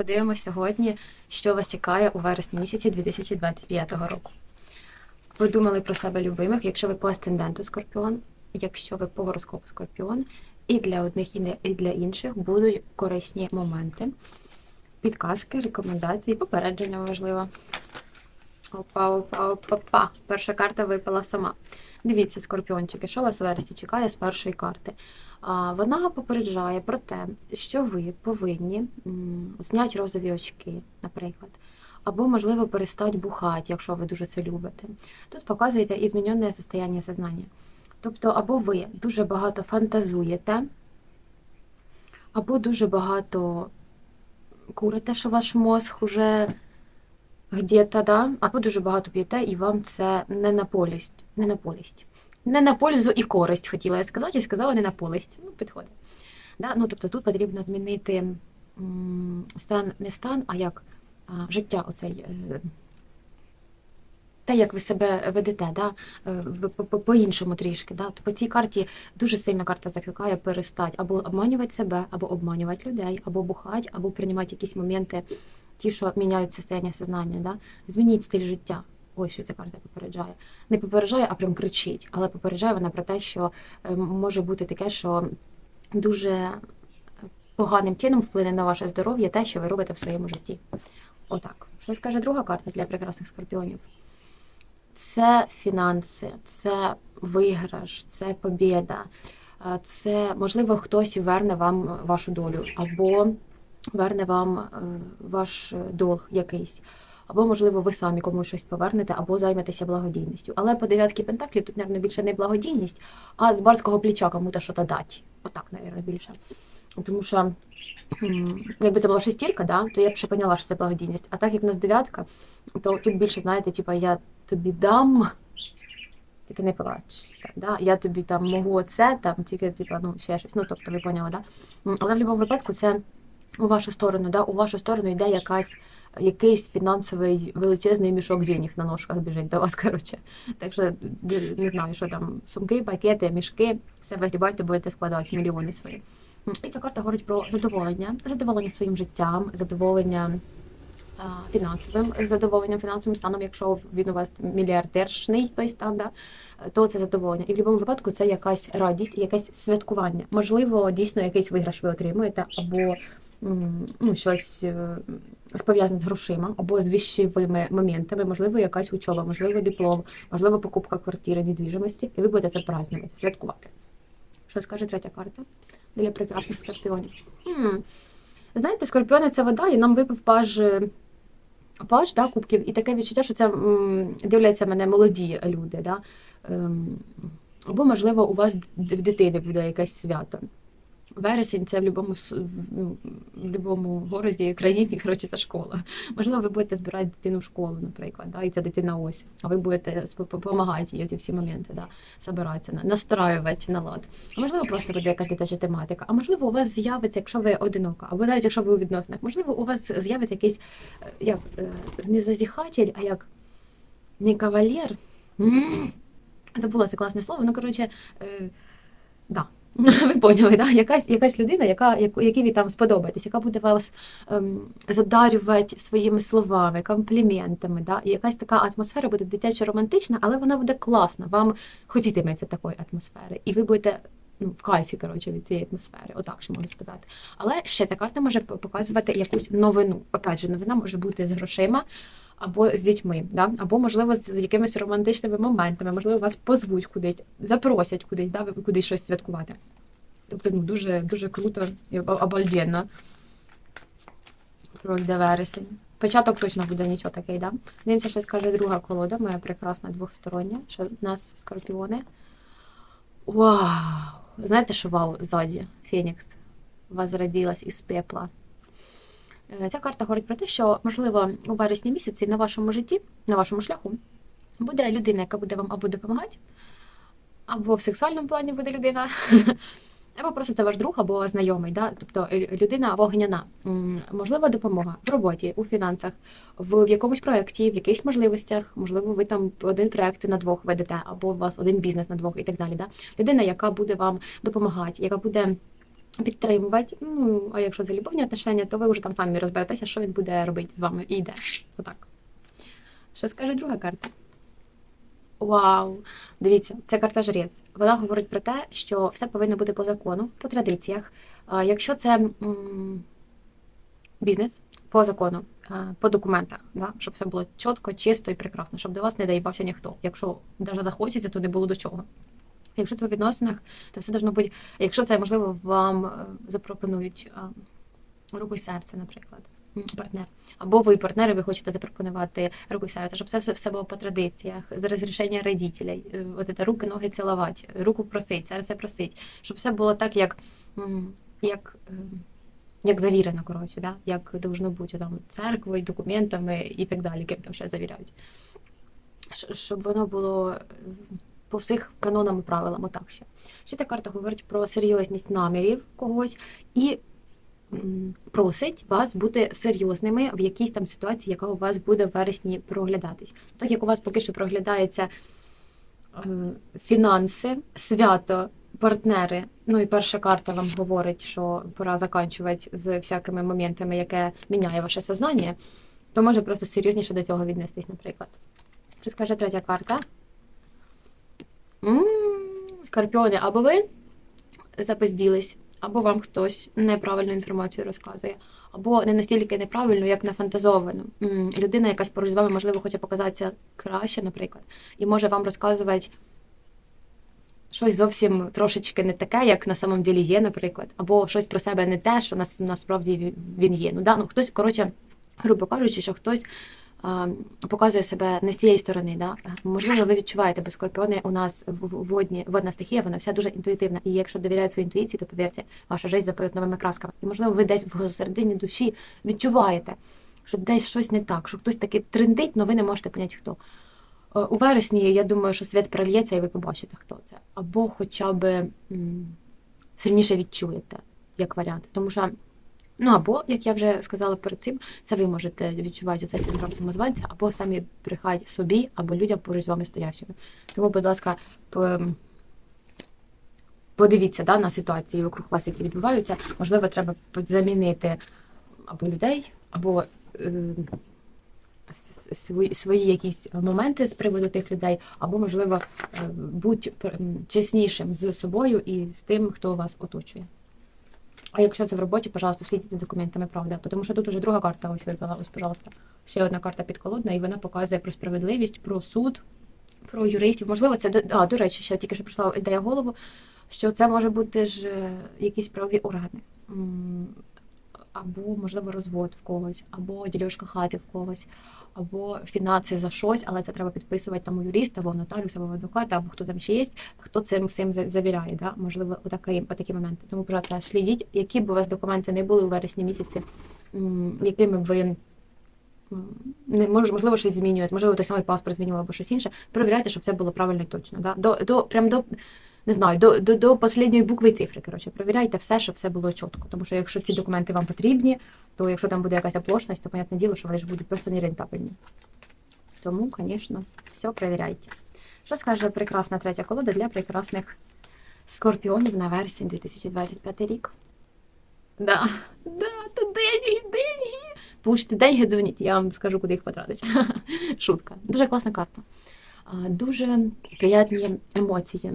подивимося сьогодні, що вас чекає у вересні місяці 2025 року. Ви думали про себе любимих, якщо ви по асценденту Скорпіон, якщо ви по гороскопу Скорпіон, і для одних, і для інших будуть корисні моменти, підказки, рекомендації, попередження важливо. Опа, опа, опа, опа. Перша карта випала сама. Дивіться, скорпіончики, що вас у вересні чекає з першої карти. Вона попереджає про те, що ви повинні зняти розові очки, наприклад. Або, можливо, перестати бухати, якщо ви дуже це любите. Тут показується і змінене состояння сознання. Тобто, або ви дуже багато фантазуєте, або дуже багато курите, що ваш мозг уже где-то, да, або дуже багато п'єте, і вам це не на полість, не на полість. Не на пользу і користь, хотіла я сказати, і сказала не на полість. Ну, підходить. Да? Ну, тобто тут потрібно змінити стан, не стан, а як а, життя оцей. е, Те, як ви себе ведете, да? е, по- по- по-іншому трішки. Да? По цій карті дуже сильно карта закликає перестати або обманювати себе, або обманювати людей, або бухати, або приймати якісь моменти, ті, що міняють состояння сознання. Да? Змініть стиль життя. Ось що ця карта попереджає. Не попереджає, а прям кричить. Але попереджає вона про те, що е, може бути таке, що дуже поганим чином вплине на ваше здоров'я те, що ви робите в своєму житті. Отак. Що скаже друга карта для прекрасних скорпіонів? Це фінанси, це виграш, це побєда, а, це можливо хтось верне вам вашу долю, або верне вам е, ваш е, долг якийсь. Або, можливо, ви самі комусь щось повернете, або займетеся благодійністю. Але по дев'ятки пентаклів тут, мабуть, більше не благодійність, а з барського плеча кому-то щось дати. Отак, мабуть, більше. Тому що, якби це була шестірка, да, то я б ще поняла, що це благодійність. А так як в нас дев'ятка, то тут більше, знаєте, типу, я тобі дам, тільки не плач. Так, да? Я тобі там можу оце, там тільки, типу, ну, ще щось. Ну, тобто, ви поняли, да? Але в будь-якому випадку це у вашу сторону, да? у вашу сторону йде якась якийсь фінансовий величезний мішок денег на ножках біжить до вас, коротше. Так що не знаю, що там сумки, пакети, мішки, все вигрібайте, будете складати мільйони свої. І ця карта говорить про задоволення, задоволення своїм життям, задоволення фінансовим задоволенням, фінансовим станом, якщо він у вас мільярдершний той стан, да, то це задоволення. І в будь-якому випадку це якась радість, якесь святкування. Можливо, дійсно якийсь виграш ви отримуєте, або ну, щось е, пов'язане з грошима, або з віщовими моментами, можливо, якась учоба, можливо, диплом, можливо, покупка квартири, недвіжимості, і ви будете це празднувати, святкувати. Що скаже третя карта для прекрасних скорпіонів? Хм. Знаєте, скорпіони це вода, і нам випав паж, е, паж да, кубків, і таке відчуття, що це м, дивляться мене молоді люди. Да? Ем, або, можливо, у вас в дитини буде якесь свято. Вересень це в будь-якому в будь-якому городі, країні, коротше, це школа. Можливо, ви будете збирати дитину в школу, наприклад, да, і ця дитина ось, а ви будете допомагати їй ці всі моменти, да, збиратися, настраювати на лад. А можливо, просто буде якась дитяча тематика. А можливо, у вас з'явиться, якщо ви одинока, або навіть якщо ви у відносинах, можливо, у вас з'явиться якийсь е, як е, не зазіхатель, а як не кавалер. Забула це класне слово. Ну, коротше, е, да. Ви поняли, да? якась, якась людина, яка, якій ви там сподобаєтесь, яка буде вас ем, задарювати своїми словами, компліментами. Да? І якась така атмосфера буде дитячо романтична, але вона буде класна. Вам хотітиметься такої атмосфери. І ви будете ну, в кайфі коротше, від цієї атмосфери, отак ще можу сказати. Але ще ця карта може показувати якусь новину. Опять же, новина може бути з грошима. Або з дітьми, да? або, можливо, з якимись романтичними моментами, можливо, вас позвуть кудись, запросять кудись, да? кудись щось святкувати. Тобто ну, дуже, дуже круто і об- обалденно. Пройде вересень. Початок точно буде нічого такий, да? Дивимося, що скаже друга колода, моя прекрасна двохстороння, що в нас скорпіони. Вау! Знаєте, що вау ззаді? Фенікс возродилась із пепла. Е, Ця карта говорить про те, що, можливо, у вересні місяці на вашому житті, на вашому шляху, буде людина, яка буде вам або допомагати, або в сексуальному плані буде людина, або просто це ваш друг або знайомий, да? тобто людина вогняна. М, Можливо, допомога в роботі, у фінансах, в якомусь проєкті, в якихось можливостях, можливо, ви там один проєкт на двох ведете, або у вас один бізнес на двох і так далі. Да? Людина, яка буде вам допомагати, яка буде підтримувати. Ну, а якщо це любовні отношення, то ви вже там самі розберетеся, що він буде робити з вами і йде. Отак. Що скаже друга карта? Вау! Дивіться, це карта жрець. Вона говорить про те, що все повинно бути по закону, по традиціях. Якщо це бізнес по закону, по документах, да? щоб все було чітко, чисто і прекрасно, щоб до вас не доїбався ніхто. Якщо навіть захочеться, то не було до чого. Якщо це в відносинах, то все должно бути. Якщо це можливо, вам е, запропонують руку і серце, наприклад, партнер. Або ви партнери, ви хочете запропонувати руку і серце, щоб це все, все було по традиціях, з розрішення родителей, от це руки, ноги цілувати, руку просить, серце просить, щоб все було так, як, як, е, як завірено, коротше, да? як должно бути там церквою, документами і так далі, ким там ще завіряють. Щоб воно було е, по всіх канонам і правилам, отак ще. Ще ця карта говорить про серйозність намірів когось і просить вас бути серйозними в якійсь там ситуації, яка у вас буде в вересні проглядатись. Так як у вас поки що проглядається е, фінанси, свято, партнери. Ну і перша карта вам говорить, що пора заканчувати з всякими моментами, яке міняє ваше сознання, то може просто серйозніше до цього віднестись, наприклад. Що скаже третя карта? Скорпіони, або ви запизділись, або вам хтось неправильну інформацію розказує, або не настільки неправильно, як нафантазовано. Людина, якась поруч з вами, можливо, хоче показатися краще, наприклад, і може вам розказувати щось зовсім трошечки не таке, як на самом ділі є, наприклад, або щось про себе не те, що нас насправді він є. Ну да, ну хтось, коротше, грубо кажучи, що хтось. Показує себе не з цієї сторони, да можливо, ви відчуваєте, бо скорпіони у нас водні, водна стихія, вона вся дуже інтуїтивна. І якщо довіряєте своїй інтуїції, то повірте, ваша життя запоють новими красками. І можливо, ви десь в середині душі відчуваєте, що десь щось не так, що хтось таки трендить, але ви не можете поняти, хто. Е, У вересні, я думаю, що світ прольється, і ви побачите, хто це. Або хоча б сильніше відчуєте, як варіант. Тому що, ну або, як я вже сказала перед цим, це ви можете відчувати цей синдром самозванця, або самі брехать собі, або людям поруч з вами стоячими. Тому, будь ласка, подивіться да, на ситуації вокруг вас, які відбуваються. Можливо, треба замінити або людей, або е, свої, свої якісь моменти з приводу тих людей, або, можливо, е, будь чеснішим з собою і з тим, хто вас оточує. А якщо це в роботі, пожалуйста, слідіть за документами, правда. Тому що тут уже друга карта ось випала, ось, пожалуйста. Ще одна карта підколодна, і вона показує про справедливість, про суд, про юристів. Можливо, це а, до речі, ще тільки що прийшла ідея голову, що це може бути ж е, якісь правові органи. Або, можливо, розвод в когось, або ділюшка хати в когось, або фінанси за щось, але це треба підписувати там у юриста, або в нотаріуса, або в адвоката, або хто там ще є, хто цим всім за- завіряє. Да? Можливо, отакий, отакі моменти. Тому, пожалуйста, слідіть, які б у вас документи не були у вересні місяці, якими б ви. Не мож- можливо, щось змінюєте, можливо, той самий паспорт змінював або щось інше. Перевіряйте, щоб все було правильно і точно. Да? До, до, прям до, не знаю, до, до, до останньої букви цифри. Коротше, перевіряйте все, щоб все було чітко. Тому що якщо ці документи вам потрібні, то якщо там буде якась оплошність, то, понятне діло, що вони ж будуть просто нерентабельні. Тому, звісно, все перевіряйте. Що скаже прекрасна третя колода для прекрасних скорпіонів на вересень 2025 рік? Да, да, то деньги, деньги. Получите деньги, дзвоніть, я вам скажу, куди їх потратити. Шутка. Дуже класна карта. Дуже приємні емоції.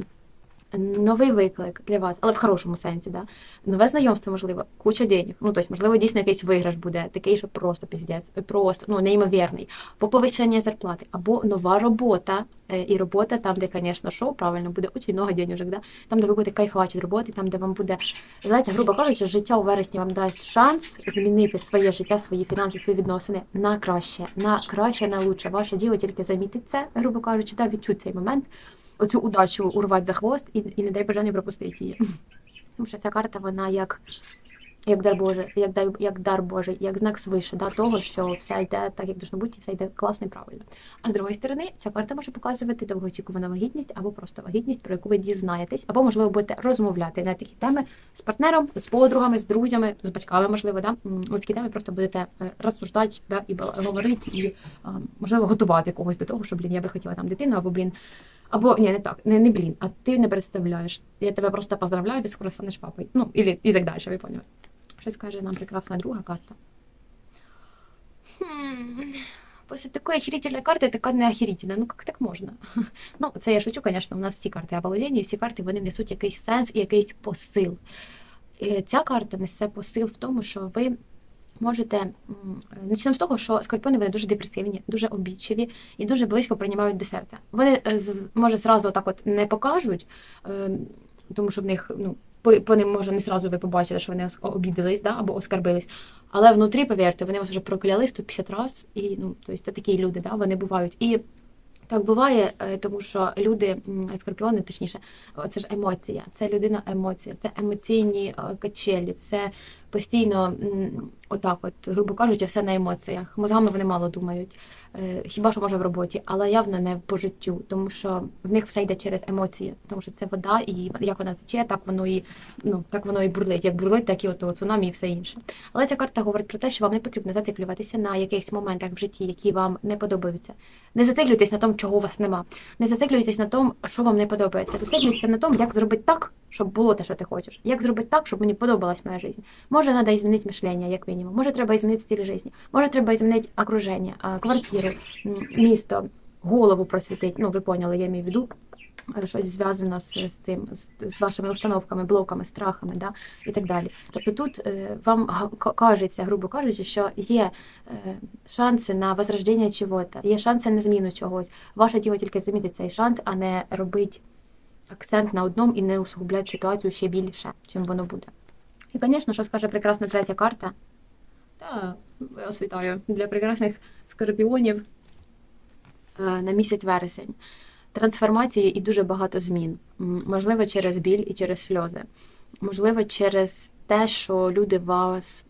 Новий виклик для вас, але в хорошому сенсі, да? нове знайомство, можливо, куча денег. Ну, тобто, можливо, дійсно якийсь виграш буде, такий, що просто піздець, просто ну, неймовірний, або повищення зарплати, або нова робота. Е, І робота там, де, звісно, що правильно буде дуже много денежок, да? там, де ви будете кайфувати роботи, там, де вам буде, знаєте, грубо кажучи, життя у вересні вам дасть шанс змінити своє життя, свої фінанси, свої відносини на краще, на краще, на лучше. Ваше діло тільки замітить це, грубо кажучи, да, відчути цей момент, оцю удачу урвати за хвост і, і не дай бажання пропустити її. Тому що ця карта, вона як, як дар Божий, як дар, як дар Божий, як знак свише, да, того, що все йде так, як должно бути, і все йде класно і правильно. А з другої сторони, ця карта може показувати довгоочікувану вагітність або просто вагітність, про яку ви дізнаєтесь, або, можливо, будете розмовляти на такі теми з партнером, з подругами, з друзями, з батьками, можливо, да? От такі теми просто будете е, розсуждати, да, і говорити, і, можливо, готувати когось до того, що, блін, я би хотіла там дитину, або, блін, Або ні, не так, не, не блін, а ти не представляєш. Я тебе просто поздравляю, ти скоро станеш папою. Ну, і, і так далі, ви поняли. Щось каже нам прекрасна друга карта. Хм, После такой охерительной карты така не охерительна. Ну, як так можна? Ну, це я шучу, звісно, у нас всі карти оболодіння, і всі карти вони несуть якийсь сенс і якийсь посил. І ця карта несе посил в тому, що ви можете м, почнемо з того, що скорпіони вони дуже депресивні, дуже обідчиві і дуже близько приймають до серця. Вони е, може зразу так от не покажуть, е, тому що в них ну. По, ним може не зразу ви побачите, що вони обідались да, або оскарбились. Але внутрі, повірте, вони вас вже прокляли 150 разів, і ну, тобто, це такі люди, да, вони бувають. І так буває, е, тому що люди, скорпіони, точніше, це ж емоція, це людина емоція, це емоційні качелі, це постійно отак, от, грубо кажучи, все на емоціях. Мозгами вони мало думають, Е, хіба що може в роботі, але явно не по життю, тому що в них все йде через емоції, тому що це вода, і як вона тече, так воно і ну так воно і бурлить. Як бурлить, так і от цунамі і все інше. Але ця карта говорить про те, що вам не потрібно зациклюватися на якихось моментах в житті, які вам не подобаються. Не зациклюйтесь на тому, чого у вас нема. Не зациклюйтесь на тому, що вам не подобається. Зациклюйтеся на тому, як зробити так, щоб було те, що ти хочеш. Як зробити так, щоб мені подобалась моя життя. Може, треба змінити мишлення, як мінімум. Може, треба змінити стиль життя. Може, треба змінити окруження, квартири, місто, голову просвітити. Ну, ви поняли, я маю в виду. е, Щось зв'язано з, з цим, з, з вашими установками, блоками, страхами, да, і так далі. Тобто тут е, вам кажеться, грубо кажучи, що є е, шанси на возрождення чогось, є шанси на зміну чогось. Ваше діло тільки замітити цей шанс, а не робити акцент на одному і не усугубляти ситуацію ще більше, чим воно буде. І, звісно, що скаже прекрасна третя карта. Та я вас вітаю для прекрасних скорпіонів е, на місяць вересень. Трансформації і дуже багато змін. Можливо, через біль і через сльози. Можливо, через те, що люди вас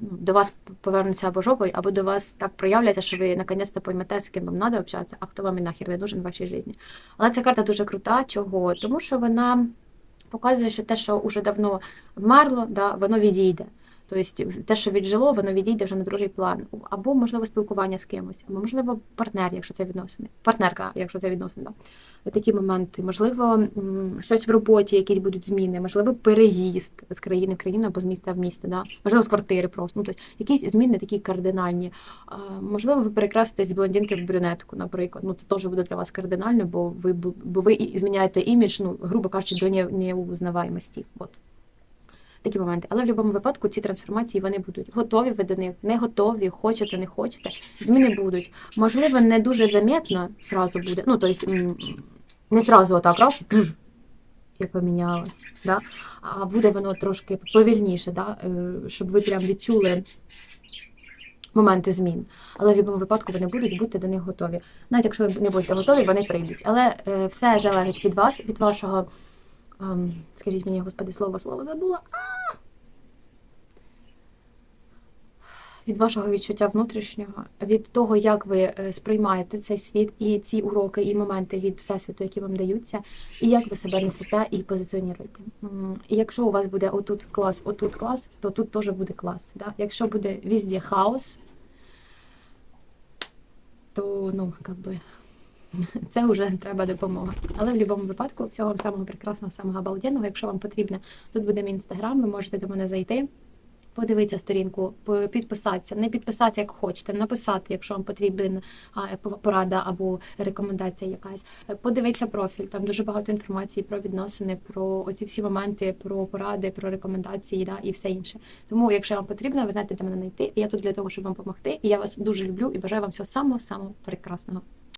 до вас повернуться або жопою, або до вас так проявляться, що ви наконець-то поймете, з ким вам треба общатися, а хто вам і нахер не нужен в вашій житті. Але ця карта дуже крута. Чого? Тому що вона показує, що те, що вже давно вмерло, да, воно відійде. Тобто те, що віджило, воно відійде вже на другий план. Або, можливо, спілкування з кимось, або, можливо, партнер, якщо це відносини. Партнерка, якщо це відносини. Такі моменти. Можливо, щось в роботі, якісь будуть зміни, можливо, переїзд з країни в країну або з міста в місто, да. можливо, з квартири просто. Ну, тобто, якісь зміни такі кардинальні. Можливо, ви перекраситесь з блондинки в брюнетку, наприклад. Ну, це теж буде для вас кардинально, бо ви, бо ви зміняєте імідж, ну, грубо кажучи, до не- неузнаваємості. От. Такі моменти. Але в будь-якому випадку ці трансформації вони будуть. Готові ви до них, не готові, хочете, не хочете. Зміни будуть. Можливо, не дуже замітно зразу буде. Ну, тобто, не зразу отак раз, я помінялась. Да? А буде воно трошки повільніше, да? е, щоб ви прям відчули моменти змін. Але в будь-якому випадку вони будуть, будьте до них готові. Навіть якщо ви не будете готові, вони прийдуть. Але е, все залежить від вас, від вашого, скажіть мені, господи, слово, слово забула. А! Від вашого відчуття внутрішнього, від того, як ви е, сприймаєте цей світ і ці уроки, і моменти від всесвіту, які вам даються, і як ви себе несете і позиціонуєте. І якщо у вас буде отут клас, отут клас, то тут теж буде клас. Да? Якщо буде везде хаос, то ну, как би, це вже треба допомога. Але в будь-якому випадку, всього самого прекрасного, самого обалденного. Якщо вам потрібно, тут буде мій інстаграм, ви можете до мене зайти. Подивитися сторінку, підписатися, не підписатися, як хочете, написати, якщо вам потрібен а, по- порада або рекомендація якась. Подивитися профіль, там дуже багато інформації про відносини, про оці всі моменти, про поради, про рекомендації да, і все інше. Тому, якщо вам потрібно, ви знаєте, де мене знайти. Я тут для того, щоб вам допомогти. І я вас дуже люблю і бажаю вам всього самого самого прекрасного.